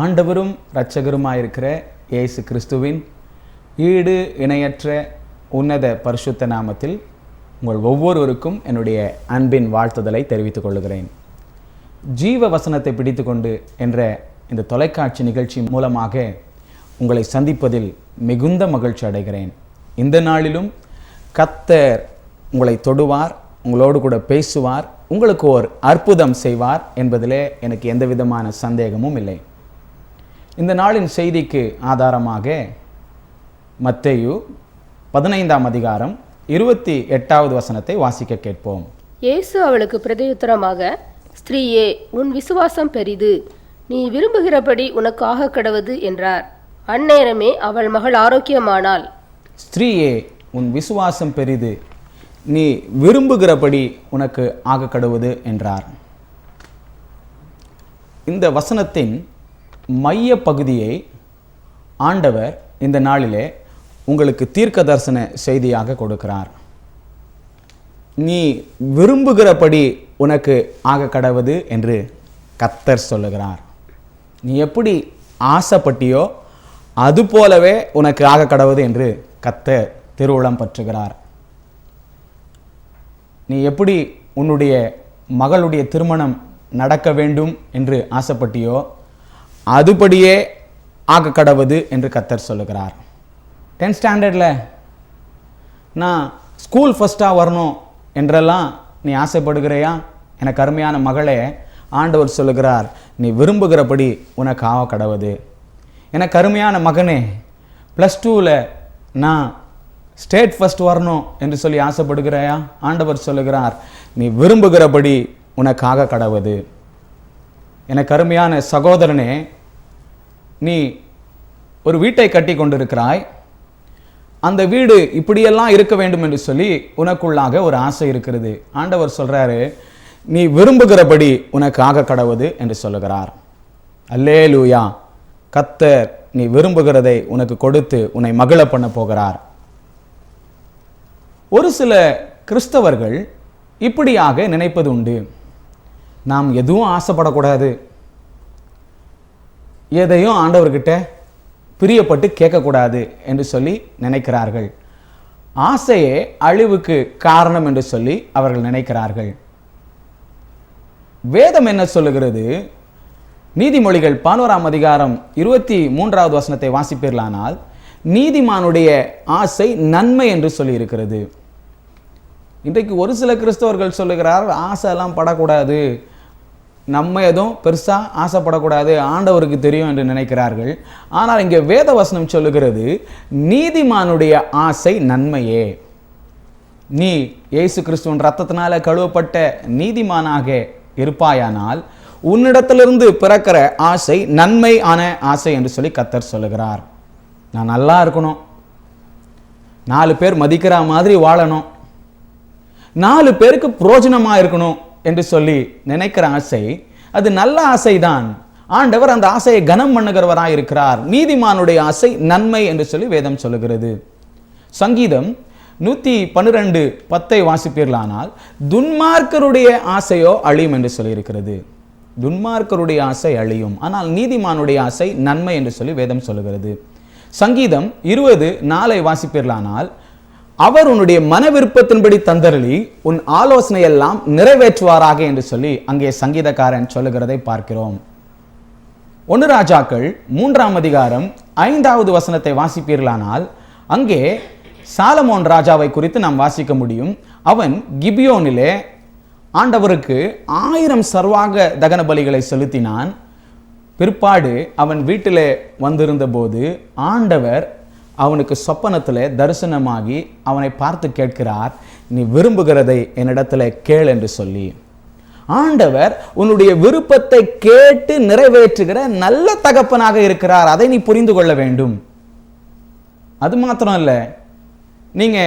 ஆண்டவரும் இரட்சகருமாயிருக்கிற இயேசு கிறிஸ்துவின் ஈடு இணையற்ற உன்னத பரிசுத்த நாமத்தில் உங்கள் ஒவ்வொருவருக்கும் என்னுடைய அன்பின் வாழ்த்துதலை தெரிவித்துக் கொள்கிறேன். ஜீவ வசனத்தை பிடித்துக்கொண்டு என்ற இந்த தொலைக்காட்சி நிகழ்ச்சி மூலமாக உங்களை சந்திப்பதில் மிகுந்த மகிழ்ச்சி அடைகிறேன். இந்த நாளிலும் கத்தர் உங்களை தொடுவார் உங்களோடு கூட பேசுவார் உங்களுக்கு ஓர் அற்புதம் செய்வார் என்பதிலே எனக்கு எந்த விதமான சந்தேகமும் இல்லை. இந்த நாளின் செய்திக்கு ஆதாரமாக மத்தேயு பதினைந்தாம் அதிகாரம் இருபத்தி எட்டாவது வசனத்தை வாசிக்க கேட்போம். இயேசு அவளுக்கு பிரதியுத்தரமாக ஸ்திரீயே உன் விசுவாசம் பெரிது. நீ விரும்புகிறபடி உனக்கு ஆக கடவது என்றார். அந்நேரமே அவள் மகள் ஆரோக்கியமானாள். ஸ்திரீயே உன் விசுவாசம் பெரிது. நீ விரும்புகிறபடி உனக்கு ஆக கடவுது என்றார். இந்த வசனத்தின் மைய பகுதியை ஆண்டவர் இந்த நாளிலே உங்களுக்கு தீர்க்க தரிசன செய்தியாக கொடுக்கிறார். நீ விரும்புகிறபடி உனக்கு ஆக கடவுது என்று கத்தர் சொல்லுகிறார். நீ எப்படி ஆசைப்பட்டியோ அது போலவே உனக்கு ஆக கடவுது என்று கத்தர் திருவுளம் பற்றுகிறார். நீ எப்படி உன்னுடைய மகளுடைய திருமணம் நடக்க வேண்டும் என்று ஆசைப்பட்டியோ அதுபடியே ஆக கடவுது என்று கத்தர் சொல்லுகிறார். டென்த் ஸ்டாண்டர்டில் நான் ஸ்கூல் ஃபஸ்ட்டாக வரணும் என்றெல்லாம் நீ ஆசைப்படுகிறையா? எனக்கு அருமையான மகளே ஆண்டவர் சொல்லுகிறார் நீ விரும்புகிறபடி உனக்கு ஆக கடவுது எனக்கு அருமையான மகனே ப்ளஸ் டூவில் நான் ஸ்டேட் ஃபஸ்ட் வரணும் என்று சொல்லி ஆசைப்படுகிறாயா? ஆண்டவர் சொல்லுகிறார் நீ விரும்புகிறபடி உனக்காக கடவுது எனக்கு அருமையான சகோதரனே நீ ஒரு வீட்டை கட்டி கொண்டிருக்கிறாய் அந்த வீடு இப்படியெல்லாம் இருக்க வேண்டும் என்று சொல்லி உனக்குள்ளாக ஒரு ஆசை இருக்கிறது. ஆண்டவர் சொல்றாரு நீ விரும்புகிறபடி உனக்கு ஆக கடவுது என்று சொல்லுகிறார். அல்லே லூயா கத்தர் நீ விரும்புகிறதை உனக்கு கொடுத்து உன்னை மகிழ பண்ண போகிறார். ஒரு சில கிறிஸ்தவர்கள் இப்படியாக நினைப்பது உண்டு. நாம் எதுவும் ஆசைப்படக்கூடாது. எதையும் ஆண்டவர்கிட்ட பிரியப்பட்டு கேட்கக்கூடாது என்று சொல்லி நினைக்கிறார்கள். ஆசையே அழிவுக்கு காரணம் என்று சொல்லி அவர்கள் நினைக்கிறார்கள். வேதம் என்ன சொல்லுகிறது? நீதிமொழிகள் பதினோராம் அதிகாரம் இருபத்தி மூன்றாவது வசனத்தை வாசிப்பீர்களானால் நீதிமானுடைய ஆசை நன்மை என்று சொல்லி இருக்கிறது இன்றைக்கு ஒரு சில கிறிஸ்தவர்கள் சொல்லுகிறார் ஆசை எல்லாம் படக்கூடாது. நம்ம எதுவும் பெருசாக ஆசைப்படக்கூடாது ஆண்டவருக்கு தெரியும் என்று நினைக்கிறார்கள். ஆனால் இங்கே வேத வசனம் சொல்லுகிறது நீதிமானுடைய ஆசை நன்மையே. நீ இயேசு கிறிஸ்துவின் ரத்தத்தினால கழுவப்பட்ட நீதிமானாக இருப்பாயானால் உன்னிடத்திலிருந்து பிறக்கிற ஆசை நன்மை ஆன ஆசை என்று சொல்லி கத்தர் சொல்லுகிறார். நான் நல்லா இருக்கணும். நாலு பேர் மதிக்கிற மாதிரி வாழணும். நாலு பேருக்கு புரோஜனமாக இருக்கணும். என்று சொல்லி நினைக்கிற ஆசை அது நல்ல ஆசைதான். ஆண்டவர் அந்த ஆசையை கனம் பண்ணுகிறவராக இருக்கிறார். நீதிமானுடைய ஆசை நன்மை என்று சொல்லி வேதம் சொல்லுகிறது. சங்கீதம் நூற்றி பன்னிரெண்டு பத்தை வாசிப்பீர்களானால் துன்மார்க்கருடைய ஆசையோ அழியும் என்று சொல்லியிருக்கிறது. துன்மார்க்கருடைய ஆசை அழியும். ஆனால் நீதிமானுடைய ஆசை நன்மை என்று சொல்லி வேதம் சொல்லுகிறது. சங்கீதம் இருபது நாளை வாசிப்பீர்களானால் அவர் உன்னுடைய மன விருப்பத்தின்படி தந்தரளி உன் ஆலோசனை எல்லாம் நிறைவேற்றுவாராக என்று சொல்லி அங்கே சங்கீதக்காரன் சொல்லுகிறதை பார்க்கிறோம். ஒன்று ராஜாக்கள் மூன்றாம் அதிகாரம் ஐந்தாவது வசனத்தை வாசிப்பீர்களானால் அங்கே சாலமோன் ராஜாவை குறித்து நாம் வாசிக்க முடியும். அவன் கிபியோனிலே ஆண்டவருக்கு ஆயிரம் சர்வாக தகன பலிகளை செலுத்தினான். பிற்பாடு அவன் வீட்டிலே வந்திருந்தபோது ஆண்டவர் அவனுக்கு சொப்பனத்தில் தரிசனமாகி அவனை பார்த்து கேட்கிறார் நீ விரும்புகிறதை என்னிடத்துல கேள் என்று சொல்லி. ஆண்டவர் உன்னுடைய விருப்பத்தை கேட்டு நிறைவேற்றுகிற நல்ல தகப்பனாக இருக்கிறார். அதை நீ புரிந்து கொள்ள வேண்டும். அது மாத்திரம் இல்லை நீங்க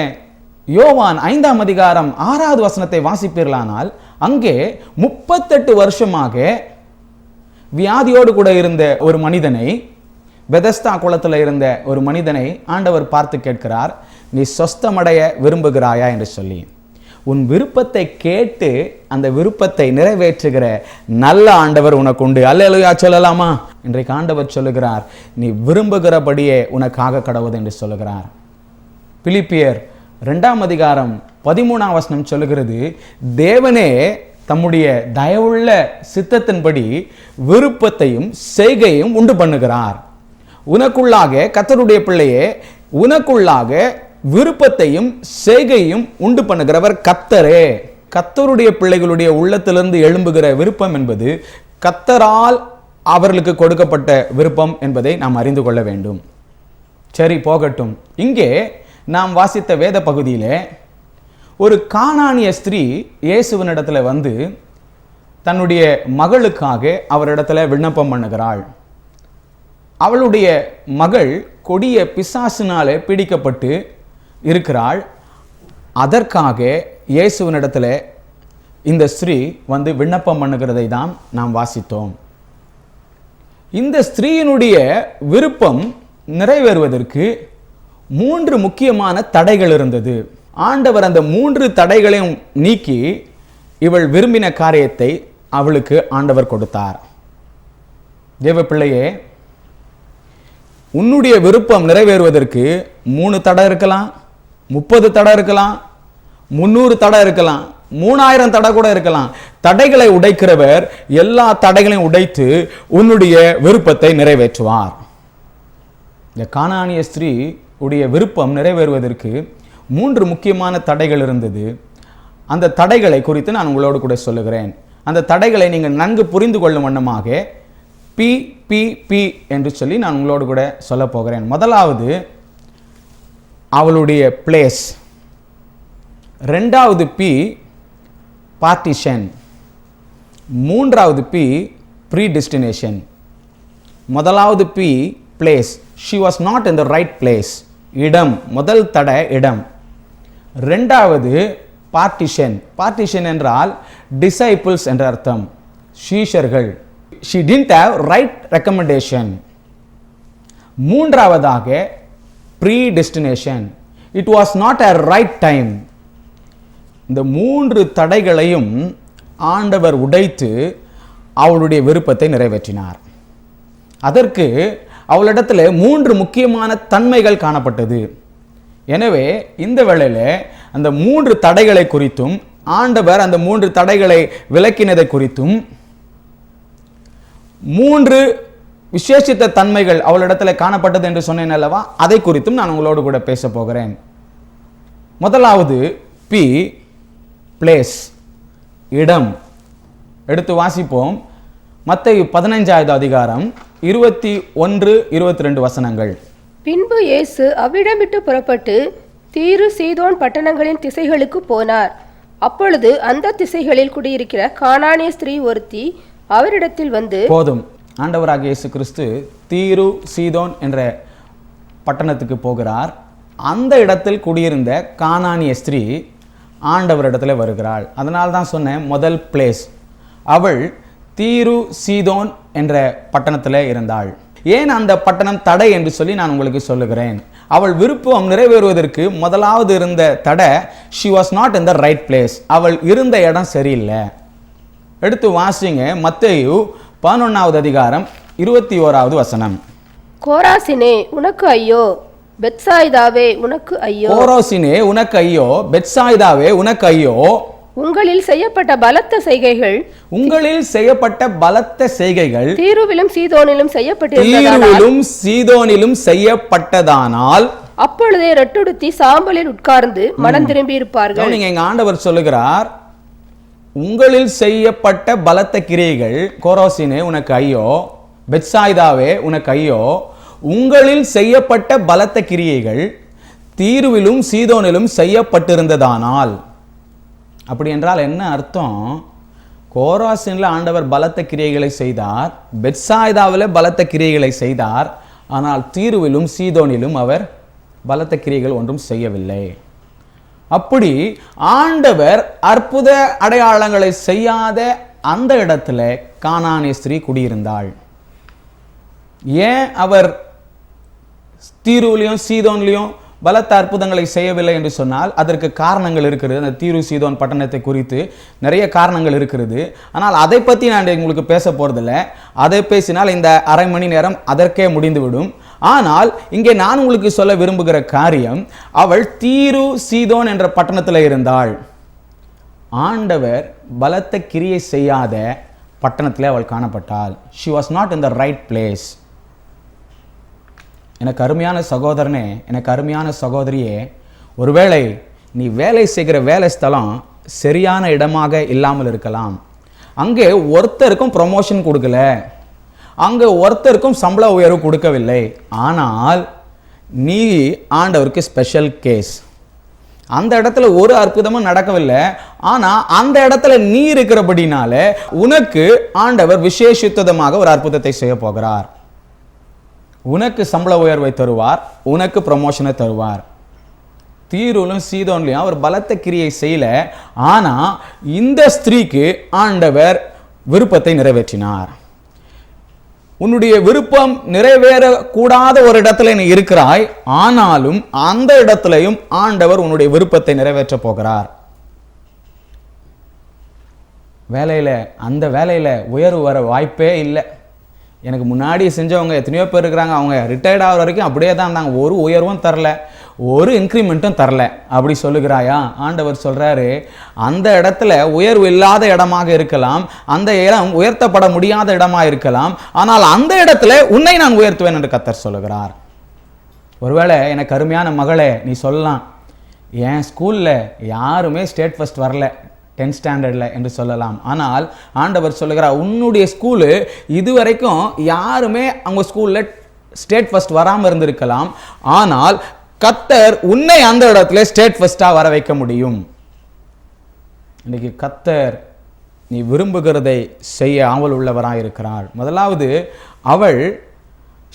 யோவான் ஐந்தாம் அதிகாரம் ஆறாவது வசனத்தை வாசிப்பீர்களானால் அங்கே முப்பத்தெட்டு வருஷமாக வியாதியோடு கூட இருந்த ஒரு மனிதனை பெதஸ்தா குளத்தில் இருந்த ஒரு மனிதனை ஆண்டவர் பார்த்து கேட்கிறார் நீ சொஸ்தமடைய விரும்புகிறாயா? என்று சொல்லி. உன் விருப்பத்தை கேட்டு அந்த விருப்பத்தை நிறைவேற்றுகிற நல்ல ஆண்டவர் உனக்கு உண்டு. அல்லையா சொல்லலாமா? இன்றைக்கு ஆண்டவர் சொல்லுகிறார் நீ விரும்புகிறபடியே உனக்காக கடவுது என்று சொல்லுகிறார். பிலிப்பியர் ரெண்டாம் அதிகாரம் பதிமூணாம் வசனம் சொல்லுகிறது தேவனே தம்முடைய தயவுள்ள சித்தத்தின்படி விருப்பத்தையும் செய்கையும் உண்டு பண்ணுகிறார். உனக்குள்ளாக கத்தருடைய பிள்ளையே உனக்குள்ளாக விருப்பத்தையும் செய்கையும் உண்டு பண்ணுகிறவர் கத்தரே கத்தருடைய பிள்ளைகளுடைய உள்ளத்திலிருந்து எழும்புகிற விருப்பம் என்பது கத்தரால் அவர்களுக்கு கொடுக்கப்பட்ட விருப்பம் என்பதை நாம் அறிந்து கொள்ள வேண்டும். சரி போகட்டும். இங்கே நாம் வாசித்த வேத பகுதியிலே ஒரு காணானிய ஸ்திரீ இயேசுவனிடத்தில் வந்து தன்னுடைய மகளுக்காக அவரிடத்துல விண்ணப்பம் பண்ணுகிறாள். அவளுடைய மகள் கொடிய பிசாசினால் பிடிக்கப்பட்டு இருக்கிறாள். அதற்காக இயேசுவனிடத்தில் இந்த ஸ்திரீ வந்து விண்ணப்பம் பண்ணுகிறதை தான் நாம் வாசித்தோம். இந்த ஸ்திரீயினுடைய விருப்பம் நிறைவேறுவதற்கு மூன்று முக்கியமான தடைகள் இருந்தது. ஆண்டவர் அந்த மூன்று தடைகளையும் நீக்கி இவள் விரும்பின காரியத்தை அவளுக்கு ஆண்டவர் கொடுத்தார். தேவ பிள்ளையே உன்னுடைய விருப்பம் நிறைவேறுவதற்கு மூணு தடை இருக்கலாம் முப்பது தடை இருக்கலாம் முந்நூறு தடை இருக்கலாம் மூணாயிரம் தடை கூட இருக்கலாம். தடைகளை உடைக்கிறவர் எல்லா தடைகளையும் உடைத்து உன்னுடைய விருப்பத்தை நிறைவேற்றுவார். இந்த காணானிய ஸ்திரீ உடைய விருப்பம் நிறைவேறுவதற்கு மூன்று முக்கியமான தடைகள் இருந்தது. அந்த தடைகளை குறித்து நான் உங்களோடு கூட சொல்லுகிறேன். அந்த தடைகளை நீங்கள் நன்கு புரிந்து கொள்ளும் வண்ணமாக பிபிபி என்று சொல்லி நான் உங்களோடு கூட சொல்ல போகிறேன். முதலாவது அவளுடைய பிளேஸ் ரெண்டாவது பி பார்ட்டிஷன் மூன்றாவது பி ப்ரீ டெஸ்டினேஷன் முதலாவது P place she was not in the right place இடம் முதல் தடை இடம். ரெண்டாவது பார்ட்டிஷன் பார்ட்டிஷன் என்றால் டிசைபிள்ஸ் என்ற அர்த்தம். ஷீஷர்கள் she didn't have right recommendation மூன்றாவதாக predestination it was not a right time இந்த மூன்று தடைகளையும் ஆண்டவர் உடைத்து அவளுடைய விருப்பத்தை நிறைவேற்றினார். அதற்கு அவளிடத்தில் மூன்று முக்கியமான தன்மைகள் காணப்பட்டது. எனவே இந்த வேளையில் அந்த மூன்று தடைகளை குறித்தும் ஆண்டவர் அந்த மூன்று தடைகளை விளக்கினதை குறித்தும் மூன்று விசேஷித்த தன்மைகள் அவளிடத்தில் காணப்பட்டது என்று சொன்னேன் அல்லவா? அதை குறித்தும் நான் உங்களோடு கூட பேச போகிறேன். முதலாவது பி பிளேஸ் இடம். எடுத்து வாசிப்போம். மற்ற பதினைஞ்சாவது அதிகாரம் இருபத்தி ஒன்று இருபத்தி ரெண்டு வசனங்கள். பின்பு இயேசு அவ்விடமிட்டு புறப்பட்டு தீரு சீதோன் பட்டணங்களின் திசைகளுக்கு போனார். அப்பொழுது அந்த திசைகளில் குடியிருக்கிற காணானிய ஸ்திரீ ஒருத்தி அவரிடத்தில் வந்து போதும். ஆண்டவராக இயேசு கிறிஸ்து தீரு சீதோன் என்ற பட்டணத்துக்கு போகிறார். அந்த இடத்தில் குடியிருந்த கானானிய ஸ்திரீ ஆண்டவரிடத்தில் வருகிறாள். அதனால் தான் சொன்னேன் முதல் பிளேஸ் அவள் தீரு சீதோன் என்ற பட்டணத்தில் இருந்தாள். ஏன் அந்த பட்டணம் தடை என்று சொல்லி நான் உங்களுக்கு சொல்லுகிறேன். அவள் விருப்பம் நிறைவேறுவதற்கு முதலாவது இருந்த தடை she was not in the right place அவள் இருந்த இடம் சரியில்லை. எடுத்து வாசிங்க. மத்தேயு பதினொன்னாவது அதிகாரம் இருபத்தி ஓராவது வசனம். கோராசினே உனக்கு ஐயோ. பெத்சாய்தாவே உனக்கு ஐயோ. கோரோசினே உனக்கு ஐயோ. பெட்சாய்தாவே உனக்கு ஐயோ. உங்களில் செய்யப்பட்ட பலத்த செய்கைகள் உங்களில் செய்யப்பட்ட பலத்த செய்கைகள் தீருவிலும் சீதோனிலும் செய்யப்பட்டிருந்ததானால் தீருவிலும் சீதோனிலும் செய்யப்பட்டதானால் அப்பொழுதே ரெட்டுடுத்தி சாம்பலில் உட்கார்ந்து மனம் திரும்பி இருப்பார்கள் கவனிங்க எங்க ஆண்டவர் சொல்லுகிறார் உங்களில் செய்யப்பட்ட பலத்த கிரியைகள் கோரோசினே உனக்கு ஐயோ. பெட்சாய்தாவே உனக்கு ஐயோ. உங்களில் செய்யப்பட்ட பலத்த கிரியைகள் தீர்விலும் சீதோனிலும் செய்யப்பட்டிருந்ததானால். அப்படி என்றால் என்ன அர்த்தம்? கோராசினில் ஆண்டவர் பலத்த கிரியைகளை செய்தார் பெட்சாய்தாவில் பலத்த கிரியைகளை செய்தார் ஆனால் தீர்விலும் சீதோனிலும் அவர் பலத்த கிரியைகள் ஒன்றும் செய்யவில்லை. அப்படி ஆண்டவர் அற்புத அடையாளங்களை செய்யாத அந்த இடத்துல கானானிய ஸ்திரீ குடியிருந்தாள். ஏன் அவர் தீருவிலையும் சீதோன்லையும் பலத்த அற்புதங்களை செய்யவில்லை என்று சொன்னால் அதற்கு காரணங்கள் இருக்கிறது. அந்த தீரு சீதோன் பட்டணத்தை குறித்து நிறைய காரணங்கள் இருக்கிறது. ஆனால் அதை பற்றி நான் உங்களுக்கு பேச போகிறதில்ல அதை பேசினால் இந்த அரை மணி நேரம் அதற்கே முடிந்துவிடும். ஆனால் இங்கே நான் உங்களுக்கு சொல்ல விரும்புகிற காரியம் அவள் தீரு சீதோன் என்ற பட்டணத்தில் இருந்தாள். ஆண்டவர் பலத்த கிரியை செய்யாத பட்டணத்தில் அவள் காணப்பட்டாள். She was not in the right place எனக்கு அருமையான சகோதரனே எனக்கு அருமையான சகோதரியே ஒருவேளை நீ வேலை செய்கிற வேலை ஸ்தலம் சரியான இடமாக இல்லாமல் இருக்கலாம். அங்கே ஒருத்தருக்கும் ப்ரொமோஷன் கொடுக்கல. அங்கே ஒருத்தருக்கும் சம்பள உயர்வு கொடுக்கவில்லை. ஆனால் நீ ஆண்டவருக்கு ஸ்பெஷல் கேஸ் அந்த இடத்துல ஒரு அற்புதமும் நடக்கவில்லை. ஆனால் அந்த இடத்துல நீ இருக்கிறபடினால உனக்கு ஆண்டவர் விசேஷித்ததமாக ஒரு அற்புதத்தை செய்ய போகிறார். உனக்கு சம்பள உயர்வை தருவார் உனக்கு ப்ரமோஷனை தருவார். தீருலும் சீதோன்லையும் அவர் பலத்த கிரியை செய்யல. ஆனால் இந்த ஸ்திரீக்கு ஆண்டவர் விருப்பத்தை நிறைவேற்றினார். உன்னுடைய விருப்பம் நிறைவேறக்கூடாத ஒரு இடத்துல நீ இருக்கிறாய் ஆனாலும் அந்த இடத்துலையும் ஆண்டவர் உன்னுடைய விருப்பத்தை நிறைவேற்ற போகிறார். வேலையில் அந்த வேலையில் உயர்வு வர வாய்ப்பே இல்லை. எனக்கு முன்னாடி செஞ்சவங்க எத்தனையோ பேர் இருக்கிறாங்க அவங்க ரிட்டையர்ட் ஆகிற வரைக்கும் அப்படியே தான் இருந்தாங்க. ஒரு உயர்வும் தரல. ஒரு இன்க்ரிமெண்ட்டும் தரல. அப்படி சொல்லுகிறாயா? ஆண்டவர் சொல்கிறாரு அந்த இடத்துல உயர்வு இல்லாத இடமாக இருக்கலாம் அந்த இடம் உயர்த்தப்பட முடியாத இடமாக இருக்கலாம் ஆனால் அந்த இடத்துல உன்னை நான் உயர்த்துவேன் என்று கத்தர் சொல்லுகிறார். ஒருவேளை எனக்கு அருமையான மகளே நீ சொல்லலாம். என் ஸ்கூலில் யாருமே ஸ்டேட் ஃபஸ்ட் வரல டென்த் ஸ்டாண்டர்டில் என்று சொல்லலாம். ஆனால் ஆண்டவர் சொல்லுகிறார் உன்னுடைய ஸ்கூலு இதுவரைக்கும் யாருமே அவங்க ஸ்கூலில் ஸ்டேட் ஃபர்ஸ்ட் வராமல் இருந்திருக்கலாம். ஆனால் கத்தர் உன்னை அந்த இடத்துல ஸ்டேட் ஃபஸ்ட்டாக வர வைக்க முடியும். இன்னைக்கு கத்தர் நீ விரும்புகிறதை செய்ய ஆவல் உள்ளவராக இருக்கிறாள் முதலாவது அவள்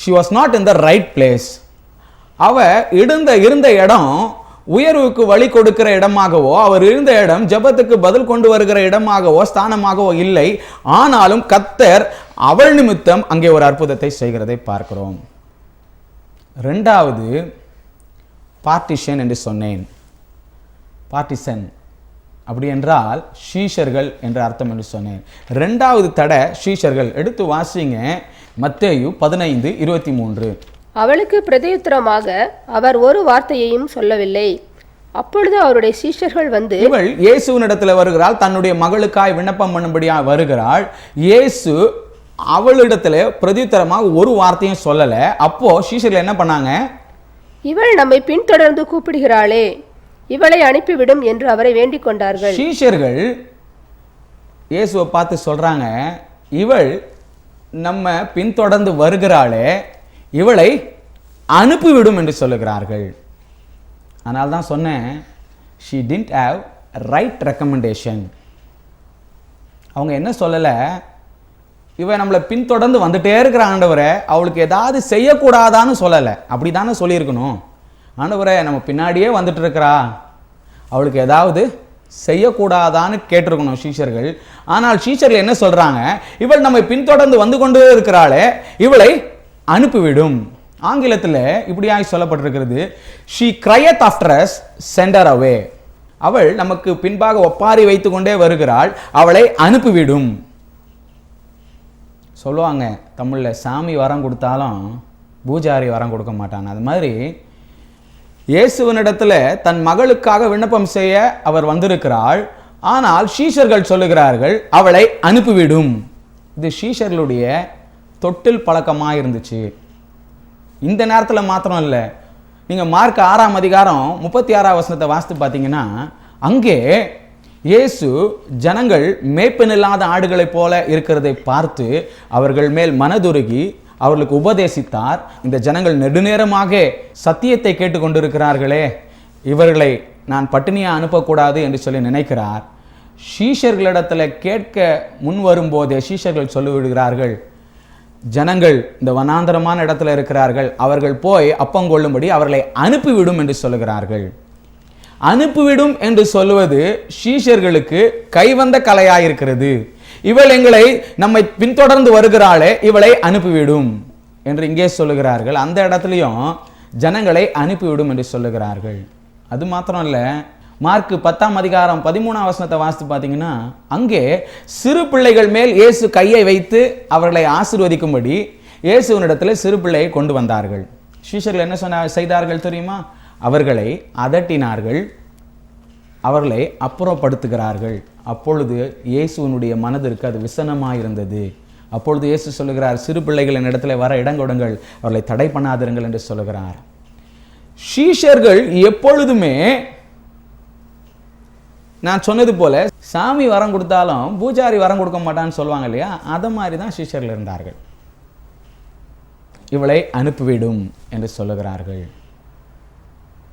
she was not in the right place அவ இருந்த இருந்த இடம் உயர்வுக்கு வழி கொடுக்கிற இடமாகவோ அவர் இருந்த இடம் ஜெபத்துக்கு பதில் கொண்டு வருகிற இடமாகவோ ஸ்தானமாகவோ இல்லை. ஆனாலும் கத்தர் அவள் நிமித்தம் அங்கே ஒரு அற்புதத்தை செய்கிறதை பார்க்கிறோம். ரெண்டாவது பார்ட்டிஷன் என்று சொன்னேன். பார்ட்டிசன் அப்படி என்றால் ஷீஷர்கள் என்ற அர்த்தம் என்று சொன்னேன். ரெண்டாவது தடை ஷீஷர்கள் எடுத்து வாசிங்க. மத்தேயு பதினைந்து இருபத்தி மூன்று. அவளுக்கு பிரதியுத்தரமாக அவர் ஒரு வார்த்தையையும் சொல்லவில்லை. அப்பொழுது அவருடைய சீஷர்கள் வந்து இவள் இயேசுவினிடத்துல வருகிறாள். தன்னுடைய மகளுக்காய் விண்ணப்பம் பண்ணும்படியா வருகிறாள். இயேசு அவளிடத்துல பிரதியுத்தரமாக ஒரு வார்த்தையும் சொல்லல. அப்போ சீஷர்கள் என்ன பண்ணாங்க? இவள் நம்மை பின்தொடர்ந்து கூப்பிடுகிறாளே. இவளை அனுப்பிவிடும் என்று அவரை வேண்டிக் கொண்டார்கள். சீஷர்கள் இயேசுவை பார்த்து சொல்றாங்க இவள் நம்ம பின்தொடர்ந்து வருகிறாளே இவளை அனுப்பிவிடும் என்று சொல்லுகிறார்கள். அதனால தான் சொன்னேன் she didn't have right recommendation அவங்க என்ன சொல்லலை இவன் நம்மளை பின்தொடர்ந்து வந்துட்டே இருக்கிற ஆண்டவரை அவளுக்கு ஏதாவது செய்யக்கூடாதான்னு சொல்லலை. அப்படி தானே சொல்லியிருக்கணும். ஆண்டவரே நம்ம பின்னாடியே வந்துட்டு இருக்கிறா அவளுக்கு ஏதாவது செய்யக்கூடாதான்னு கேட்டிருக்கணும் சீஷர்கள். ஆனால் சீஷர்கள் என்ன சொல்கிறாங்க இவள் நம்மை பின்தொடர்ந்து வந்து கொண்டே இருக்கிறாளே இவளை அனுப்பிவிடும். ஆங்கிலத்தில் இப்படியாய் சொல்லப்பட்டிருக்கிறது she cried after us send her away அவள் நமக்கு பின்பாக ஒப்பாரி வைத்து கொண்டே வருகிறாள் அவளை அனுப்பிவிடும். சொல்லுவாங்க தமிழில் சாமி வரம் கொடுத்தாலும் பூஜாரி வரம் கொடுக்க மாட்டாங்க அது மாதிரி இயேசுவனிடத்தில் தன் மகளுக்காக விண்ணப்பம் செய்ய அவர் வந்திருக்கிறாள். ஆனால் ஷீஷர்கள் சொல்லுகிறார்கள் அவளை அனுப்பிவிடும். இது ஷீஷர்களுடைய தொட்டில் பழக்கமாக இருந்துச்சு இந்த நேரத்தில் மாத்திரம் இல்லை. நீங்கள் மார்க் ஆறாம் அதிகாரம் முப்பத்தி ஆறாம் வசனத்தை வாசித்து பார்த்தீங்கன்னா அங்கே இயேசு ஜனங்கள் மேய்ப்பனில்லாத ஆடுகளைப் போல இருக்கிறதை பார்த்து அவர்கள் மேல் மனதுருகி அவர்களுக்கு உபதேசித்தார். இந்த ஜனங்கள் நெடுநேரமாக சத்தியத்தை கேட்டுக்கொண்டிருக்கிறார்களே இவர்களை நான் பட்டினியாக அனுப்பக்கூடாது என்று சொல்லி நினைக்கிறார். ஷீஷர்களிடத்தில் கேட்க முன் வரும்போதே ஷீஷர்கள் சொல்லிவிடுகிறார்கள் ஜனங்கள் இந்த வனாந்தரமான இடத்துல இருக்கிறார்கள் அவர்கள் போய் அப்பங்கொள்ளும்படி அவர்களை அனுப்பிவிடும் என்று சொல்லுகிறார்கள். அனுப்பிவிடும் என்று சொல்லுவது ஷீஷர்களுக்கு கைவந்த கலையாயிருக்கிறது. இவள் எங்களை நம்மை பின்தொடர்ந்து வருகிறாளே இவளை அனுப்பிவிடும் என்று இங்கே சொல்லுகிறார்கள். அந்த இடத்துலையும் ஜனங்களை அனுப்பிவிடும் என்று சொல்லுகிறார்கள். அது மாத்திரம் இல்லை மார்க் பத்தாம் அதிகாரம் பதிமூணாம் வசனத்தை வாசித்து பார்த்தீங்கன்னா அங்கே சிறு பிள்ளைகள் மேல் இயேசு கையை வைத்து அவர்களை ஆசிர்வதிக்கும்படி இயேசுவனிடத்தில் சிறு பிள்ளையை கொண்டு வந்தார்கள். ஷீஷர்கள் என்ன சொன்ன செய்தார்கள் தெரியுமா? அவர்களை அதட்டினார்கள் அவர்களை அப்புறப்படுத்துகிறார்கள். அப்பொழுது இயேசுவனுடைய மனதிற்கு அது விசனமாயிருந்தது. அப்பொழுது இயேசு சொல்லுகிறார் சிறு பிள்ளைகள் என்னிடத்தில் வர இடங்கொடுங்கள் அவர்களை தடை பண்ணாதிருங்கள் என்று சொல்லுகிறார். ஷீஷர்கள் எப்பொழுதுமே நான் சொன்னது போல சாமி வரம் கொடுத்தாலும் பூஜாரி வரம் கொடுக்க மாட்டான்னு சொல்லுவாங்க இல்லையா? அதை மாதிரி தான் ஷீஷர்கள் இருந்தார்கள். இவளை அனுப்பிவிடும் என்று சொல்லுகிறார்கள்.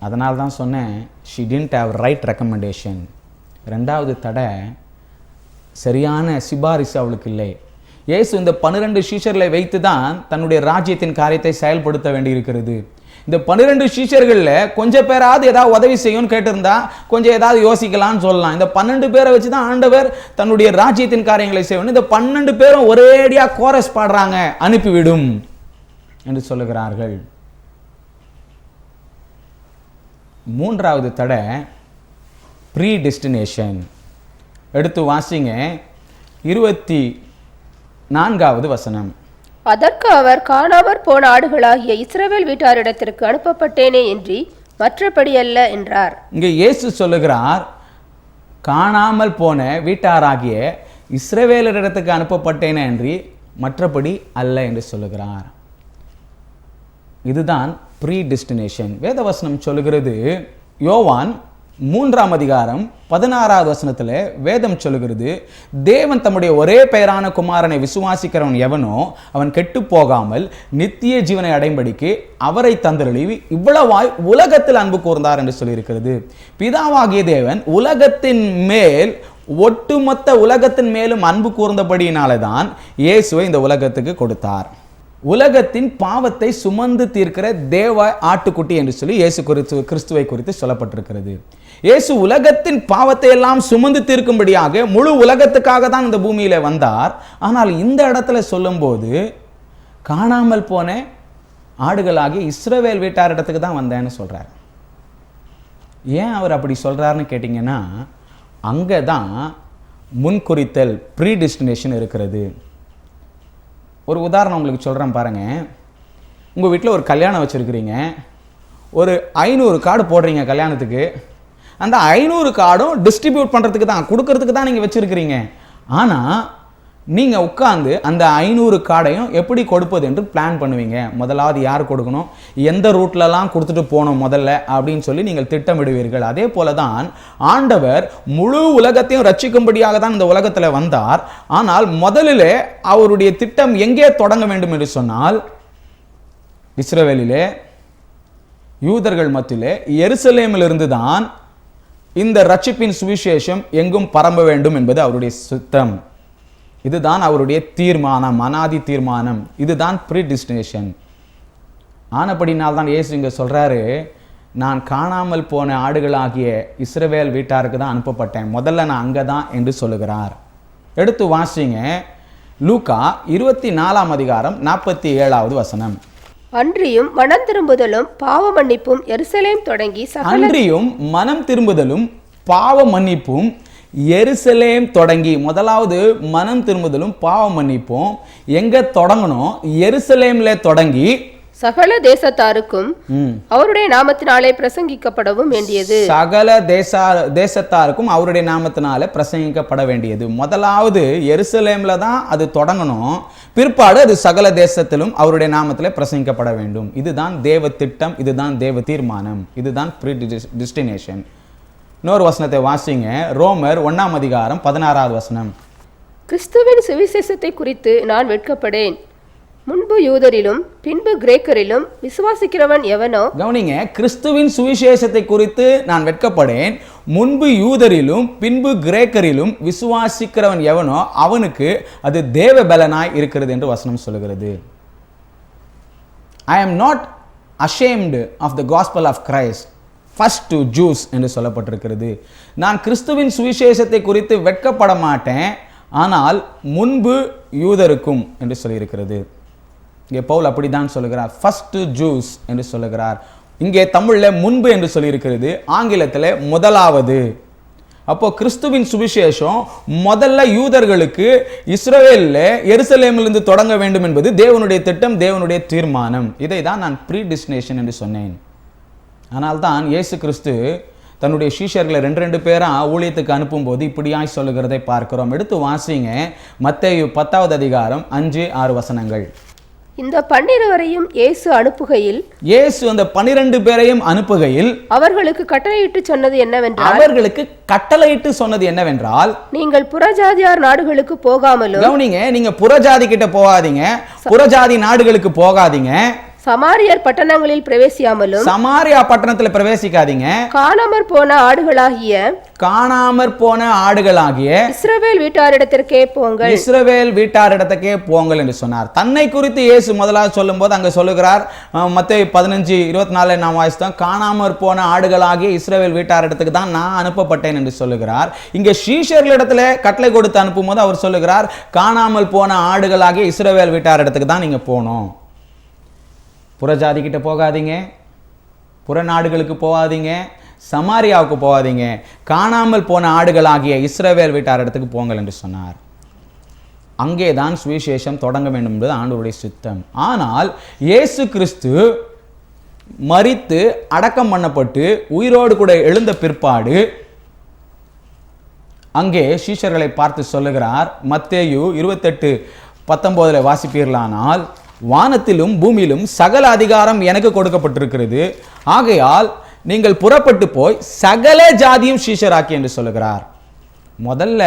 அதனால தான் சொன்னேன் she didn't have right recommendation ரெண்டாவது தடை சரியான சிபாரிசு அவளுக்கு இல்லை. இயேசு இந்த பன்னிரெண்டு சீஷர்களை வைத்து தான் தன்னுடைய ராஜ்யத்தின் காரியத்தை செயல்படுத்த வேண்டியிருக்கிறது. இந்த பன்னிரெண்டு சீஷர்களில் கொஞ்சம் பேராவது ஏதாவது உதவி செய்யும்னு கேட்டிருந்தா கொஞ்சம் ஏதாவது யோசிக்கலாம்னு சொல்லலாம். இந்த பன்னெண்டு பேரை வச்சு தான் ஆண்டவர் தன்னுடைய ராஜ்யத்தின் காரியங்களை செய்யணும் இந்த பன்னெண்டு பேரும் ஒரேடியாக கோரஸ் பாடுறாங்க அனுப்பிவிடும் என்று சொல்லுகிறார்கள். மூன்றாவது தடை ப்ரீ டெஸ்டினேஷன் எடுத்து வாசிங்க. இருபத்தி நான்காவது வசனம். அதற்கு அவர் காணாமற் போன ஆடுகளாகிய இஸ்ரவேல் வீட்டாரிடத்திற்கு அனுப்பப்பட்டேனே என்று மற்றபடி அல்ல என்றார். இங்கே இயேசு சொல்லுகிறார் காணாமல் போன வீட்டாராகிய இஸ்ரவேலரிடத்துக்கு அனுப்பப்பட்டேனே அன்றி மற்றபடி அல்ல என்று சொல்லுகிறார். இதுதான் ப்ரீ டெஸ்டினேஷன் வேதவசனம் சொல்லுகிறது யோவான் மூன்றாம் அதிகாரம் பதினாறாவது வசனத்தில் வேதம் சொல்லுகிறது தேவன் தம்முடைய ஒரே பெயரான குமாரனை விசுவாசிக்கிறவன் எவனோ அவன் கெட்டு போகாமல் நித்திய ஜீவனை அடைம்படிக்கு அவரை தந்தருளி இவ்வளவாய் உலகத்தில் அன்பு கூர்ந்தார் என்று சொல்லியிருக்கிறது. பிதாவாகிய தேவன் உலகத்தின் மேல் ஒட்டுமொத்த உலகத்தின் மேலும் அன்பு கூர்ந்தபடியினால தான் இயேசுவை இந்த உலகத்துக்கு கொடுத்தார். உலகத்தின் பாவத்தை சுமந்து தீர்க்கிற தேவ ஆட்டுக்குட்டி என்று சொல்லி இயேசு குறித்து கிறிஸ்துவை குறித்து சொல்லப்பட்டிருக்கிறது. இயேசு உலகத்தின் பாவத்தை எல்லாம் சுமந்து தீர்க்கும்படியாக முழு உலகத்துக்காக தான் இந்த பூமியில வந்தார். ஆனால் இந்த இடத்துல சொல்லும்போது காணாமல் போன ஆடுகளாகி இஸ்ரவேல் வீட்டார் இடத்துக்கு தான் வந்தேன்னு சொல்கிறார் ஏன் அவர் அப்படி சொல்கிறாருன்னு கேட்டிங்கன்னா அங்கே தான் முன்குறித்தல் ப்ரீ டெஸ்டினேஷன் இருக்கிறது. ஒரு உதாரணம் உங்களுக்கு சொல்கிறேன் பாருங்கள் உங்கள் வீட்டில் ஒரு கல்யாணம் வச்சுருக்கிறீங்க. ஒரு ஐநூறு கார்டு போடுறீங்க கல்யாணத்துக்கு. அந்த ஐநூறு கார்டும் டிஸ்ட்ரிபியூட் பண்ணுறதுக்கு தான் கொடுக்கறதுக்கு தான் நீங்கள் வச்சுருக்கிறீங்க. ஆனால் நீங்கள் உட்காந்து அந்த ஐநூறு கார்டையும் எப்படி கொடுப்பது என்று பிளான் பண்ணுவீங்க. முதலாவது யார் கொடுக்கணும்? எந்த ரூட்லலாம் கொடுத்துட்டு போகணும் முதல்ல அப்படின்னு சொல்லி நீங்கள் திட்டமிடுவீர்கள். அதே போல தான் ஆண்டவர் முழு உலகத்தையும் ரட்சிக்கும்படியாக தான் இந்த உலகத்தில் வந்தார். ஆனால் முதலிலே அவருடைய திட்டம் எங்கே தொடங்க வேண்டும் என்று சொன்னால் இஸ்ரவேலிலே யூதர்கள் மத்தியிலே எருசலேமிலிருந்து தான் இந்த ரட்சிப்பின் சுவிசேஷம் எங்கும் பரம்ப வேண்டும் என்பது அவருடைய சுத்தம். இதுதான் அவருடைய தீர்மானம் அனாதி தீர்மானம். இதுதான் ப்ரீ டெஸ்டினேஷன் ஆனப்படினால் தான் இயேசு இங்கே சொல்கிறாரு நான் காணாமல் போன ஆடுகளாகிய இஸ்ரவேல் வீட்டாருக்கு தான் அனுப்பப்பட்டேன். முதல்ல நான் அங்கே தான் என்று சொல்லுகிறார். எடுத்து வாசிங்க. லூக்கா இருபத்தி நாலாம் அதிகாரம் நாற்பத்தி ஏழாவது வசனம். அன்றியும் மனம் திரும்புதலும் பாவ மன்னிப்பும் எருசலேம் தொடங்கி அன்றியும் மனம் திரும்புதலும் பாவ மன்னிப்பும் எருசலேம் தொடங்கி முதலாவது மனம் திரும்புதலும் பாவ மன்னிப்பும் எங்க தொடங்கணும்? எருசலேம்ல தொடங்கி சகல தேசத்தாருக்கும் அவருடைய நாமத்தினாலே பிரசங்கிக்கப்படவும் வேண்டியது. சகல தேசா தேசத்தாருக்கும் அவருடைய நாமத்தினால பிரசங்கிக்கப்பட வேண்டியது. முதலாவது எருசலேம்ல தான் அது தொடங்கணும். பிற்பாடு அது சகல தேசத்திலும் அவருடைய நாமத்திலே பிரசங்கிக்கப்பட வேண்டும். இதுதான் தேவ திட்டம் இதுதான் தேவ தீர்மானம் இதுதான் ப்ரீ டெஸ்டினேஷன் இன்னொரு வசனத்தை வாசிங்க. ரோமர் ஒண்ணாம் அதிகாரம் பதினாறாவது வசனம். கிறிஸ்துவின் சுவிசேஷத்தை குறித்து நான் வெட்கப்படேன். முன்பு யூதரிலும் பின்பு கிரேக்கரிலும் விசுவாசிக்கிறவன் எவனோ? கவனிங்க கிறிஸ்துவின் சுவிசேஷத்தை குறித்து நான் வெட்கப்படேன். முன்பு யூதரிலும் பின்பு கிரேக்கரிலும் விசுவாசிக்கிறவன் எவனோ அவனுக்கு அது தேவ பலனாய் இருக்கிறது என்று வசனம் சொல்லுகிறது. I am not ashamed of the gospel of Christ first to Jews என்று சொல்லப்பட்டிருக்கிறது. நான் கிறிஸ்துவின் சுவிசேஷத்தை குறித்து வெட்கப்பட மாட்டேன். ஆனால் முன்பு யூதருக்கும் என்று சொல்லியிருக்கிறது. இங்கே பவுல் அப்படிதான் சொல்லுகிறார். ஃபஸ்ட்டு ஜூஸ் என்று சொல்லுகிறார். இங்கே தமிழில் முன்பு என்று சொல்லியிருக்கிறது. ஆங்கிலத்தில் முதலாவது. அப்போது கிறிஸ்துவின் சுவிசேஷம் முதல்ல யூதர்களுக்கு இஸ்ரேலில் எருசலேமிலிருந்து தொடங்க வேண்டும் என்பது தேவனுடைய திட்டம் தேவனுடைய தீர்மானம். இதை தான் நான் ப்ரீ என்று சொன்னேன். ஆனால் தான் இயேசு கிறிஸ்து தன்னுடைய சீஷர்களை ரெண்டு ரெண்டு பேரா ஊழியத்துக்கு அனுப்பும்போது இப்படியாய் சொல்லுகிறதை பார்க்கிறோம். எடுத்து வாசிங்க. மத்தேயு பத்தாவது அதிகாரம் அஞ்சு ஆறு வசனங்கள். இந்த பன்னிருவரையும் இயேசு அனுப்புகையில் இயேசு அந்த பனிரெண்டு பேரையும் அனுப்புகையில் அவர்களுக்கு கட்டளையிட்டு சொன்னது என்னவென்றால் அவர்களுக்கு கட்டளையிட்டு சொன்னது என்னவென்றால் நீங்கள் புறஜாதியார் நாடுகளுக்கு போகாமலும் கவனிங்க நீங்க புறஜாதி கிட்ட போகாதீங்க. புறஜாதி நாடுகளுக்கு போகாதீங்க. சமாரியர் பட்டணங்களில் பிரவேசியாமலும் சமாரியா பட்டணத்துல பிரவேசிக்காதீங்க. காணாமற் போன ஆடுகளாகிய காணாமற் போன ஆடுகளாகிய இஸ்ரவேல் வீட்டாரிடத்திற்கே போங்கள். இஸ்ரவேல் வீட்டாரிடத்துக்கே போங்கள் என்று சொன்னார். தன்னை குறித்து இயேசு முதலாவது சொல்லும்போது அங்க சொல்லுகிறார் மத்திய பதினஞ்சு இருபத்தி நாலு நாம் வாசித்தோம் காணாமற் போன ஆடுகளாகிய இஸ்ரவேல் வீட்டாரிடத்துக்கு தான் நான் அனுப்பப்பட்டேன் என்று சொல்லுகிறார். இங்க ஷீஷர்களிடத்துல கட்டளை கொடுத்து அனுப்பும்போது அவர் சொல்லுகிறார் காணாமல் போன ஆடுகளாகிய இஸ்ரவேல் வீட்டாரிடத்துக்கு தான் நீங்க போகணும் புறஜாதிக்கிட்ட போகாதீங்க. புற நாடுகளுக்கு போகாதீங்க. சமாரியாவுக்கு போகாதீங்க. காணாமல் போன ஆடுகள் ஆகிய இஸ்ரவேல் வீட்டார் இடத்துக்கு போங்கள் என்று சொன்னார். அங்கே தான் சுவிசேஷம் தொடங்க வேண்டும் என்பது ஆண்டவருடைய சித்தம். ஆனால் இயேசு கிறிஸ்து மறித்து அடக்கம் பண்ணப்பட்டு உயிரோடு கூட எழுந்த பிற்பாடு அங்கே சீஷர்களை பார்த்து சொல்லுகிறார் மத்தேயு இருபத்தெட்டு பத்தொம்போதில் வாசிப்பீர்களானால் வானத்திலும் பூமியிலும் சகல அதிகாரம் எனக்கு கொடுக்கப்பட்டிருக்கிறது. ஆகையால் நீங்கள் புறப்பட்டு போய் சகல ஜாதியும் சீஷராக்கி என்று சொல்லுகிறார். முதல்ல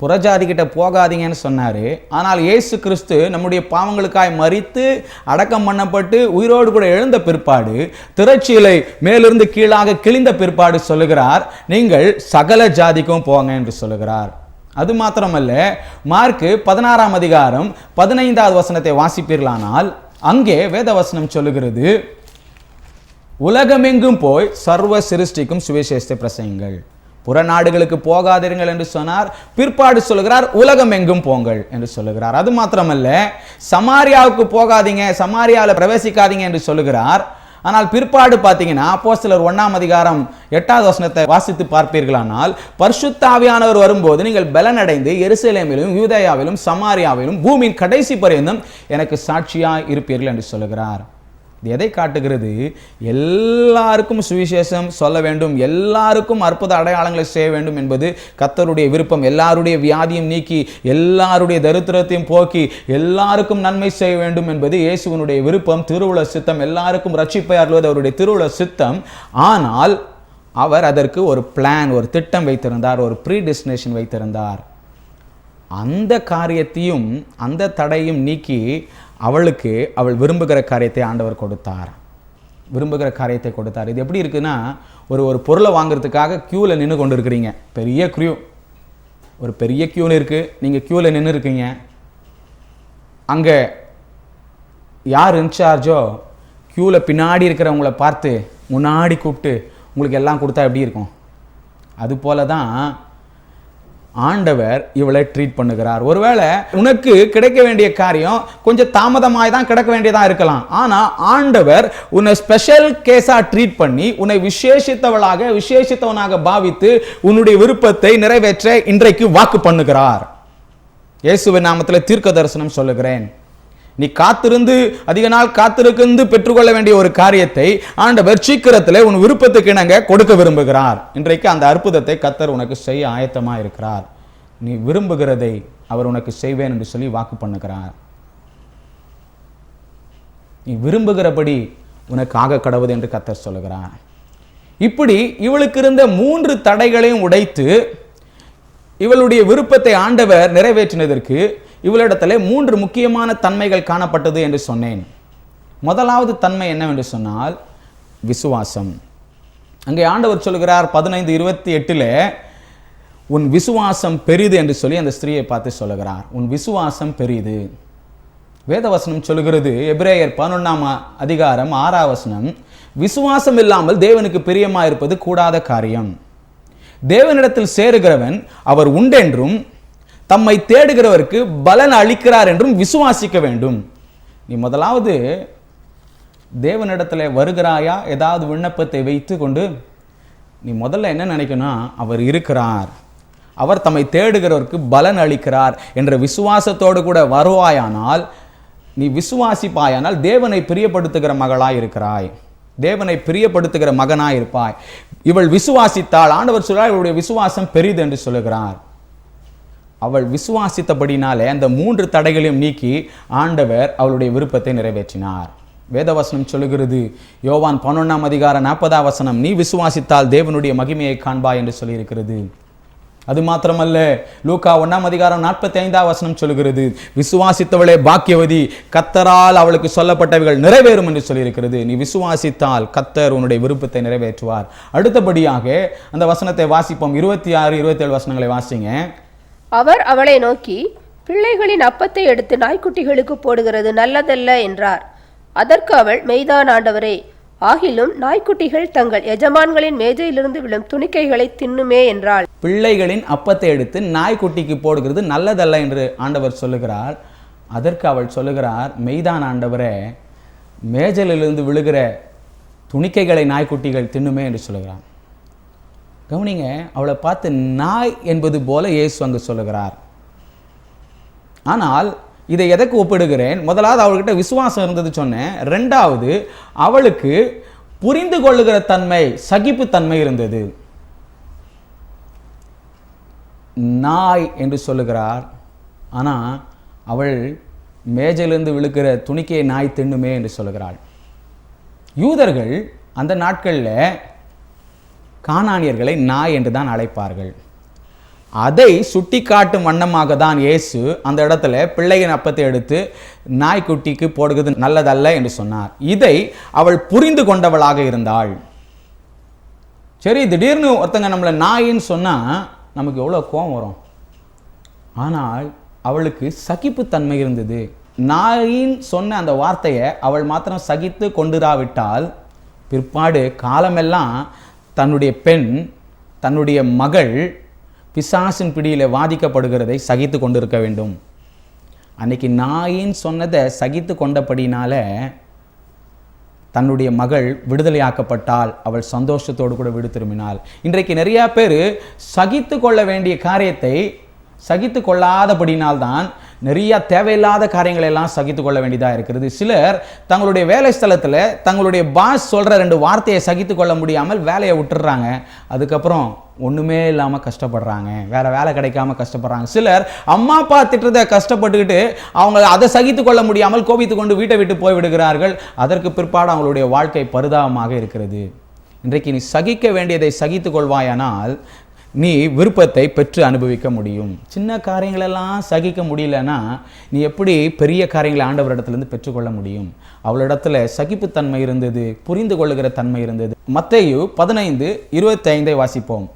புறஜாதிக்கிட்ட போகாதீங்கன்னு சொன்னார். ஆனால் இயேசு கிறிஸ்து நம்முடைய பாவங்களுக்காய் மறித்து அடக்கம் பண்ணப்பட்டு உயிரோடு கூட எழுந்த பிற்பாடு திரைச்சீலை மேலிருந்து கீழாக கிழிந்த பிற்பாடு சொல்லுகிறார் நீங்கள் சகல ஜாதிக்கும் போங்க என்று சொல்லுகிறார். அது மாத்திரமல்ல மார்க்கு பதினாறாம் அதிகாரம் பதினைந்தாவது வசனத்தை வாசிப்பீர்களானால் அங்கே வேத வசனம் சொல்லுகிறது உலகமெங்கும் போய் சர்வ சிருஷ்டிக்கும் சுவிசேஷத்தை பிரசையுங்கள் புறநாடுகளுக்கு போகாதீர்கள் என்று சொன்னார். பிற்பாடு சொல்லுகிறார் உலகம் எங்கும் போங்கள் என்று சொல்லுகிறார். அது மாத்திரமல்ல சமாரியாவுக்கு போகாதீங்க சமாரியாவில் பிரவேசிக்காதீங்க என்று சொல்லுகிறார். ஆனால் பிற்பாடு பார்த்தீங்கன்னா அப்போ சிலர் ஒன்றாம் அதிகாரம் எட்டாவது வசனத்தை வாசித்து பார்ப்பீர்களானால் பரிசுத்த ஆவியானவர் வரும்போது நீங்கள் பலனடைந்து எருசலேமிலும் யூதயாவிலும் சமாரியாவிலும் பூமியின் கடைசி பரியந்தம் எனக்கு சாட்சியாக இருப்பீர்கள் என்று சொல்லுகிறார். இது எதை காட்டுகிறது? எல்லாருக்கும் சுவிசேஷம் சொல்ல வேண்டும். எல்லாருக்கும் அற்புத அடையாளங்களை செய்ய வேண்டும் என்பது கத்தருடைய விருப்பம். எல்லாருடைய வியாதியும் நீக்கி எல்லாருடைய தரித்திரத்தையும் போக்கி எல்லாருக்கும் நன்மை செய்ய வேண்டும் என்பது இயேசுவனுடைய விருப்பம். திருவுள சித்தம் எல்லாருக்கும் ரட்சிப்பை அருள்வது அவருடைய திருவுள சித்தம். ஆனால் அவர் அதற்கு ஒரு பிளான் ஒரு திட்டம் வைத்திருந்தார் ஒரு ப்ரீ டெஸ்டினேஷன் வைத்திருந்தார். அந்த காரியத்தையும் அந்த தடையும் நீக்கி அவளுக்கு அவள் விரும்புகிற காரியத்தை ஆண்டவர் கொடுத்தார். விரும்புகிற காரியத்தை கொடுத்தார். இது எப்படி இருக்குன்னா ஒரு ஒரு பொருளை வாங்குறதுக்காக க்யூவில் நின்று கொண்டு இருக்கிறீங்க பெரிய க்யூ ஒரு பெரிய க்யூவில் இருக்குது நீங்கள் க்யூவில் நின்று இருக்கீங்க. அங்கே யார் இன்சார்ஜோ க்யூவில் பின்னாடி இருக்கிறவங்கள பார்த்து முன்னாடி கூப்பிட்டு உங்களுக்கு எல்லாம் கொடுத்தா எப்படி இருக்கும்? அது போல தான் ஆண்டவர் இவளை ட்ரீட் பண்ணுகிறார். ஒருவேளை உனக்கு கிடைக்க வேண்டிய காரியம் கொஞ்சம் தாமதமாய் தான் கிடைக்க வேண்டியதாக இருக்கலாம். ஆனால் ஆண்டவர் உன்னை ஸ்பெஷல் கேஸாக ட்ரீட் பண்ணி உன்னை விசேஷித்தவளாக விசேஷித்தவனாக பாவித்து உன்னுடைய விருப்பத்தை நிறைவேற்ற இன்றைக்கு வாக்கு பண்ணுகிறார். இயேசுவின் நாமத்தில் தீர்க்க தரிசனம் சொல்லுகிறேன். நீ காத்திருந்து அதிக நாள் காத்திருந்து பெற்றுக்கொள்ள வேண்டிய ஒரு காரியத்தை ஆண்டவர் சீக்கிரத்தில் உன் விருப்பத்துக்கு இணங்க கொடுக்க விரும்புகிறார். இன்றைக்கு அந்த அற்புதத்தை கத்தர் உனக்கு செய்ய ஆயத்தமா இருக்கிறார் நீ விரும்புகிறதை அவர் உனக்கு செய்வேன் என்று சொல்லி வாக்கு பண்ணுகிறார். நீ விரும்புகிறபடி உனக்கு ஆக கடவுது என்று கத்தர் சொல்லுகிறார். இப்படி இவளுக்கு இருந்த மூன்று தடைகளையும் உடைத்து இவளுடைய விருப்பத்தை ஆண்டவர் நிறைவேற்றினதற்கு இவளிடத்தில் மூன்று முக்கியமான தன்மைகள் காணப்பட்டது என்று சொன்னேன். முதலாவது தன்மை என்னவென்று சொன்னால் விசுவாசம். அங்கே ஆண்டவர் சொல்கிறார் பதினைந்து இருபத்தி எட்டில் உன் விசுவாசம் பெரிது என்று சொல்லி அந்த ஸ்திரீயை பார்த்து சொல்லுகிறார். உன் விசுவாசம் பெரிது. வேதவசனம் சொல்லுகிறது எப்ரேயர் பதினொன்றாம் அதிகாரம் ஆறாவசனம் விசுவாசம் இல்லாமல் தேவனுக்கு பிரியமாக இருப்பது கூடாத காரியம். தேவனிடத்தில் சேருகிறவன் அவர் உண்டென்றும் தம்மை தேடுகிறவருக்கு பலன் அளிக்கிறார் என்றும் விசுவாசிக்க வேண்டும். நீ முதலாவது தேவனிடத்தில் வருகிறாயா? ஏதாவது விண்ணப்பத்தை வைத்து கொண்டு நீ முதல்ல என்ன நினைக்கணும் அவர் இருக்கிறார். அவர் தம்மை தேடுகிறவருக்கு பலன் அளிக்கிறார் என்ற விசுவாசத்தோடு கூட வருவாயானால் நீ விசுவாசிப்பாயானால் தேவனை பிரியப்படுத்துகிற மகளாய் இருக்கிறாய். தேவனை பிரியப்படுத்துகிற மகனாய் இருப்பாய். இவள் விசுவாசித்தாள். ஆண்டவர் சொல்றார் இவளுடைய விசுவாசம் பெரிது என்று சொல்லுகிறார். அவள் விசுவாசித்தபடினாலே அந்த மூன்று தடைகளையும் நீக்கி ஆண்டவர் அவளுடைய விருப்பத்தை நிறைவேற்றினார். வேதவசனம் சொல்லுகிறது யோவான் பன்னொன்றாம் அதிகார நாற்பதாம் வசனம் நீ விசுவாசித்தால் தேவனுடைய மகிமையை காண்பா என்று சொல்லியிருக்கிறது. அது மாத்திரமல்ல லூக்கா ஒன்றாம் அதிகாரம் நாற்பத்தி ஐந்தாம் வசனம் சொல்லுகிறது விசுவாசித்தவளே பாக்கியவதி கத்தரால் அவளுக்கு சொல்லப்பட்டவைகள் நிறைவேறும் என்று சொல்லியிருக்கிறது. நீ விசுவாசித்தால் கத்தர் உன்னுடைய விருப்பத்தை நிறைவேற்றுவார். அடுத்தபடியாக அந்த வசனத்தை வாசிப்போம். இருபத்தி ஆறு இருபத்தேழு வசனங்களை வாசிங்க. அவர் அவளை நோக்கி பிள்ளைகளின் அப்பத்தை எடுத்து நாய்க்குட்டிகளுக்கு போடுகிறது நல்லதல்ல என்றார். அதற்கு அவள் மெய்தான் ஆண்டவரே ஆகிலும் நாய்க்குட்டிகள் தங்கள் எஜமான்களின் மேஜையிலிருந்து விழும் துணிக்கைகளை தின்னுமே என்றாள். பிள்ளைகளின் அப்பத்தை எடுத்து நாய்க்குட்டிக்கு போடுகிறது நல்லதல்ல என்று ஆண்டவர் சொல்லுகிறார். அதற்கு அவள் சொல்லுகிறார் மெய்தான் ஆண்டவரே மேஜலிலிருந்து விழுகிற துணிக்கைகளை நாய்க்குட்டிகள் தின்னுமே என்று சொல்லுகிறார் கவனிங்க அவளை பார்த்து நாய் என்பது போல இயேசு அங்கு சொல்லுகிறார். ஆனால் இதை எதற்கு ஒப்பிடுகிறேன்? முதலாவது அவள்கிட்ட விசுவாசம் இருந்தது சொன்னேன். ரெண்டாவது அவளுக்கு புரிந்து கொள்ளுகிற தன்மை சகிப்பு தன்மை இருந்தது. நாய் என்று சொல்லுகிறார். ஆனால் அவள் மேஜையிலிருந்து விழுக்கிற துணிக்கையை நாய் தின்னுமே என்று சொல்லுகிறாள். யூதர்கள் அந்த நாட்களில் கானானியர்களை நாய் என்று தான் அழைப்பார்கள். அதை சுட்டிக்காட்டும் வண்ணமாக தான் இயேசு அந்த இடத்துல பிள்ளையின் அப்பத்தை எடுத்து நாய்க்குட்டிக்கு போடுகிறது நல்லதல்ல என்று சொன்னார். இதை அவள் புரிந்து கொண்டவளாக இருந்தாள். சரி திடீர்னு ஒருத்தங்க நம்மளை நாயின்னு சொன்னால் நமக்கு எவ்வளோ கோபம் வரும். ஆனால் அவளுக்கு சகிப்புத்தன்மை இருந்தது. நாயின் சொன்ன அந்த வார்த்தையை அவள் மாத்திரம் சகித்து கொண்டுராவிட்டால் பிற்பாடு காலமெல்லாம் தன்னுடைய பெண் தன்னுடைய மகள் பிசாசின் பிடியில் வாதிக்கப்படுகிறதை சகித்து கொண்டிருக்க வேண்டும். அன்னைக்கு நாயின் சொன்னதை சகித்து கொண்டபடினால தன்னுடைய மகள் விடுதலையாக்கப்பட்டால் அவள் சந்தோஷத்தோடு கூட விடு திரும்பினாள். இன்றைக்கு நிறையா பேர் சகித்து கொள்ள வேண்டிய காரியத்தை சகித்து கொள்ளாதபடினால்தான் நிறைய தேவையில்லாத காரியங்களை எல்லாம் சகித்து கொள்ள வேண்டியதாக இருக்கிறது. சிலர் தங்களுடைய வேலை ஸ்தலத்தில் தங்களுடைய பாஸ் சொல்கிற ரெண்டு வார்த்தையை சகித்து கொள்ள முடியாமல் வேலையை விட்டுடுறாங்க அதுக்கப்புறம் ஒன்றுமே இல்லாமல் கஷ்டப்படுறாங்க. வேறு வேலை கிடைக்காம கஷ்டப்படுறாங்க. சிலர் அம்மா அப்பா திட்டத்தை கஷ்டப்பட்டுக்கிட்டு அவங்க அதை சகித்து கொள்ள முடியாமல் கோபித்து கொண்டு வீட்டை விட்டு போய் விடுகிறார்கள். அதற்கு பிற்பாடு அவங்களுடைய வாழ்க்கை பரிதாபமாக இருக்கிறது. இன்றைக்கு நீ சகிக்க வேண்டியதை சகித்து கொள்வாயானால் நீ விருப்பத்தை பெற்று அனுபவிக்க முடியும். சின்ன காரியங்களெல்லாம் சகிக்க முடியலன்னா நீ எப்படி பெரிய காரியங்களை ஆண்டவரிடத்திலிருந்து பெற்றுக்கொள்ள முடியும்? அவளிடத்துல சகிப்புத்தன்மை இருந்தது புரிந்து கொள்ளுகிற தன்மை இருந்தது. மத்தேயு பதினைந்து இருபத்தைந்தை வாசிப்போம்.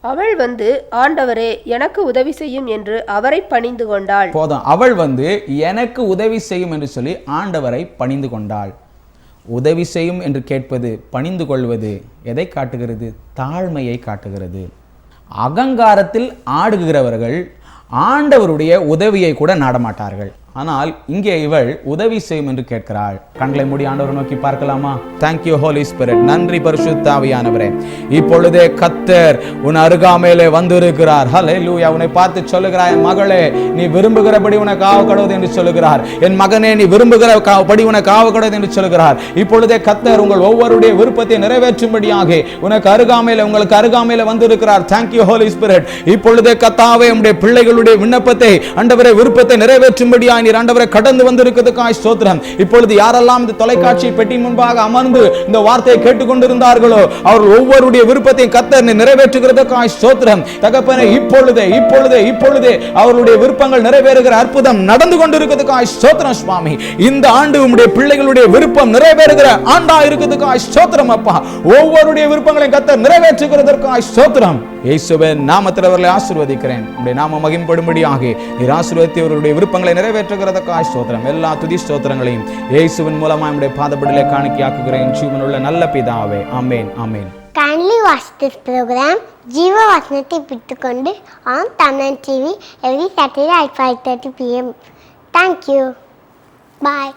அவள் வந்து ஆண்டவரே எனக்கு உதவி செய்யும் என்று அவரை பணிந்து கொண்டாள். போதும். அவள் வந்து எனக்கு உதவி செய்யும் என்று சொல்லி ஆண்டவரை பணிந்து கொண்டாள். உதவி செய்யும் என்று கேட்பது பணிந்து கொள்வது எதை காட்டுகிறது? தாழ்மையை காட்டுகிறது. அகங்காரத்தில் ஆடுகிறவர்கள் ஆண்டவருடைய உதவியை கூட நாடமாட்டார்கள். ஆனால் இங்கே இவள் உதவி செய்யும் என்று கேட்கிறாள். கண்களை மூடி ஆண்டவர் நோக்கி பார்க்கலாமா? தேங்க்யூ ஹோலி ஸ்பிரிட் நன்றி பரிசுத்தாவியானவரே இப்பொழுதே கத்தர் உன் அருகாமையிலே வந்திருக்கிறார். ஹலே லூயா உன்னை பார்த்து சொல்லுகிறாய் என் மகளே நீ விரும்புகிறபடி உனக்கு ஆவ என்று சொல்லுகிறார். என் மகனே நீ விரும்புகிற கா- படி உனக்கு ஆவ என்று சொல்லுகிறார். இப்பொழுதே கத்தர் உங்கள் ஒவ்வொருடைய விருப்பத்தை நிறைவேற்றும்படியாக உனக்கு அருகாமையில உங்களுக்கு அருகாமையில வந்திருக்கிறார். தேங்க்யூ ஹோலி ஸ்பிரிட் இப்பொழுதே கத்தாவே உடைய பிள்ளைகளுடைய விண்ணப்பத்தை அண்டவரை விருப்பத்தை நிறைவேற்றும்படியாய் நீர் ஆண்டவரை கடந்து வந்திருக்கிறதுக்காய் ஸ்தோத்திரம். இப்பொழுது யாரெல்லாம் இந்த தொலைக்காட்சி பெட்டி முன்பாக அமர்ந்து இந்த வார்த்தையை கேட்டுக்கொண்டிருந்தார்களோ அவர்கள் ஒவ்வொருடைய விருப்பத்தை கத்த நிறைவேற்றுகிறதுக்காய் ஸ்தோத்திரம். தகப்பனே இப்பொழுதே இப்பொழுதே இப்பொழுதே அவர்களுடைய விருப்பங்கள் நிறைவேறுகிற அற்புதம் நடந்து கொண்டிருக்கிறதுக்காய் ஸ்தோத்திரம் சுவாமி. இந்த ஆண்டு உடைய பிள்ளைகளுடைய விருப்பம் நிறைவேறுகிற ஆண்டா இருக்கிறதுக்காய் ஸ்தோத்திரம் அப்பா. ஒவ்வொருடைய விருப்பங்களையும் கத்த நிறைவேற்றுகிறதற்காய் ஸ்தோத்திரம். இயேசுவின் நாமத்தில் அவர்களை ஆசிர்வதிக்கிறேன். உடைய நாம மகிம்படும்படியாக நீர் ஆசிர்வதித்து அவர்களுடைய விருப்பங்களை நிறைவேற்ற நிறைவேற்றுகிறதற்காய் ஸ்தோத்திரம் எல்லா துதி ஸ்தோத்திரங்களையும் இயேசுவின் மூலமா நம்முடைய பாதப்படிலே காணிக்கையாக்குகிறேன் ஜீவனுள்ள நல்ல பிதாவே ஆமேன் ஆமேன் Kindly watch this program, Jiva Vasnati Pittukondu on Tamil TV every Saturday at 5.30 pm. Thank you. Bye.